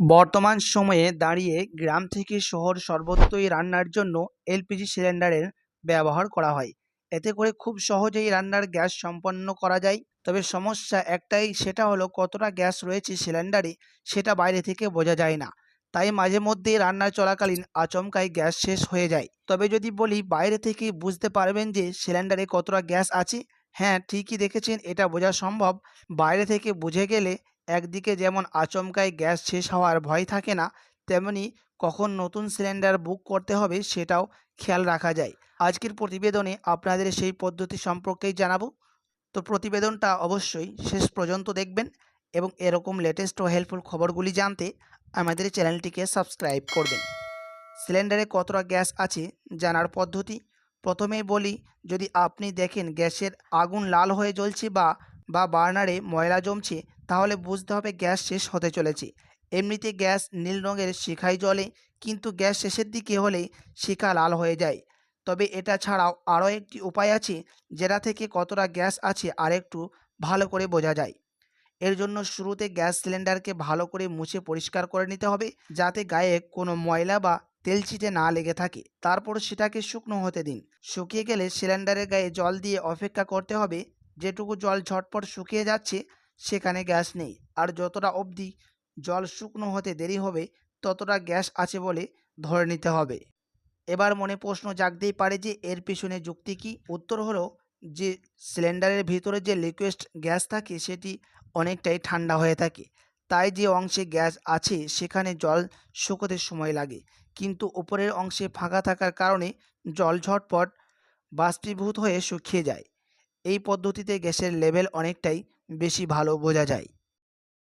বর্তমান সময়ে দাঁড়িয়ে গ্রাম থেকে শহর সর্বত্রই রান্নার জন্য এলপিজি সিলিন্ডারের ব্যবহার করা হয়। এতে করে খুব সহজেই রান্নার গ্যাস সম্পন্ন করা যায়। তবে সমস্যা একটাই, সেটা হলো কতটা গ্যাস রয়েছে সিলিন্ডারে, সেটা বাইরে থেকে বোঝা যায় না। তাই মাঝে মধ্যে রান্না চলাকালীন আচমকাই গ্যাস শেষ হয়ে যায়। তবে যদি বলি, বাইরে থেকে বুঝতে পারবেন যে সিলিন্ডারে কতটা গ্যাস আছে হ্যাঁ ঠিকই দেখেছেন, এটা বোঝা সম্ভব। বাইরে থেকে বুঝে গেলে একদিকে যেমন আচমকাই গ্যাস শেষ হওয়ার ভয় থাকে না, তেমনি কখন নতুন সিলিন্ডার বুক করতে হবে সেটাও খেয়াল রাখা যায়। আজকের প্রতিবেদনে আপনাদের সেই পদ্ধতি সম্পর্কেই জানাব। তো প্রতিবেদনটা অবশ্যই শেষ পর্যন্ত দেখবেন এবং এরকম লেটেস্ট ও হেল্পফুল খবরগুলি জানতে আমাদের চ্যানেলটিকে সাবস্ক্রাইব করবেন। সিলিন্ডারে কতটা গ্যাস আছে জানার পদ্ধতি? প্রথমেই বলি, যদি আপনি দেখেন গ্যাসের আগুন লাল হয়ে জ্বলছে বা বা বার্নারে ময়লা জমছে তাহলে বুঝতে হবে গ্যাস শেষ হতে চলেছে। এমনিতে গ্যাস নীল রঙের শিখায় জ্বলে কিন্তু গ্যাস শেষের দিকে হলে শিখা লাল হয়ে যায়। তবে এটা ছাড়াও আরও একটি উপায় আছে, যেটা থেকে কতটা গ্যাস আছে আরেকটু ভালো করে বোঝা যায়। এর জন্য শুরুতে গ্যাস সিলিন্ডারকে ভালো করে মুছে পরিষ্কার করে নিতে হবে, যাতে গায়ে কোনো ময়লা বা তেল ছিটে না লেগে থাকে। তারপর সেটাকে শুকনো হতে দিন। শুকিয়ে গেলে সিলিন্ডারের গায়ে জল দিয়ে অপেক্ষা করতে হবে, যেটুকু জল ঝটপট শুকিয়ে যাচ্ছে সেখানে গ্যাস নেই। আর যতটা অবধি জল শুকনো হতে দেরি হবে, ততটা গ্যাস আছে বলে ধরে নিতে হবে। এবার মনে প্রশ্ন জাগতেই পারে যে, এর পিছনে যুক্তি কী? উত্তর হলো যে, সিলিন্ডারের ভিতরে যে লিকুইড গ্যাস থাকে, সেটি অনেকটাই ঠান্ডা হয়ে থাকে। তাই যে অংশে গ্যাস আছে, সেখানে জল শুকোতে সময় লাগে। কিন্তু উপরের অংশে ফাঁকা থাকার কারণে জল ঝটপট বাষ্পীভূত হয়ে শুকিয়ে যায়। এই পদ্ধতিতে গ্যাসের লেভেল অনেকটাই বেশি ভালো বোঝা যায়।